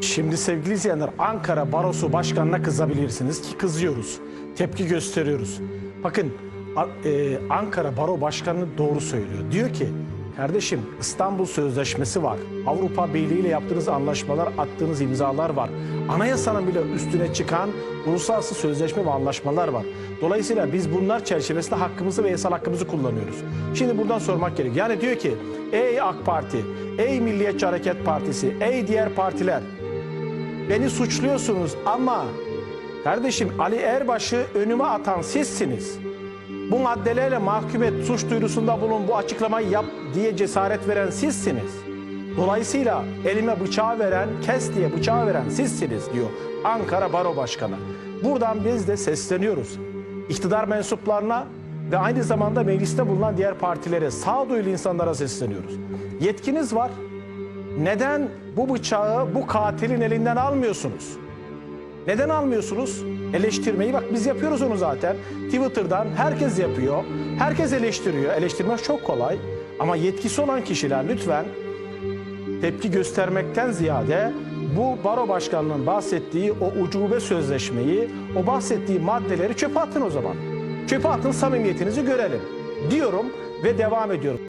Şimdi sevgili izleyenler Ankara Barosu Başkanı'na kızabilirsiniz ki kızıyoruz. Tepki gösteriyoruz. Bakın e, Ankara Baro Başkanı doğru söylüyor. Diyor ki kardeşim İstanbul Sözleşmesi var. Avrupa Birliği ile yaptığınız anlaşmalar, attığınız imzalar var. Anayasanın bile üstüne çıkan uluslararası sözleşme ve anlaşmalar var. Dolayısıyla biz bunlar çerçevesinde hakkımızı ve yasal hakkımızı kullanıyoruz. Şimdi buradan sormak gerekiyor. Yani diyor ki ey AK Parti, ey Milliyetçi Hareket Partisi, ey diğer partiler Beni suçluyorsunuz ama kardeşim Ali Erbaş'ı önüme atan sizsiniz. Bu maddelerle mahkum et, suç duyurusunda bulun, bu açıklamayı yap diye cesaret veren sizsiniz. Dolayısıyla elime bıçağı veren, kes diye bıçağı veren sizsiniz diyor Ankara Baro Başkanı. Buradan biz de sesleniyoruz. İktidar mensuplarına ve aynı zamanda mecliste bulunan diğer partilere, sağduyulu insanlara sesleniyoruz. Yetkiniz var. Neden bu bıçağı bu katilin elinden almıyorsunuz? Neden almıyorsunuz? Eleştirmeyi bak biz yapıyoruz onu zaten. Twitter'dan herkes yapıyor. Herkes eleştiriyor. Eleştirmek çok kolay. Ama yetkisi olan kişiler lütfen tepki göstermekten ziyade bu baro başkanının bahsettiği o ucube sözleşmeyi, o bahsettiği maddeleri çöpe atın o zaman. Çöpe atın samimiyetinizi görelim diyorum ve devam ediyorum.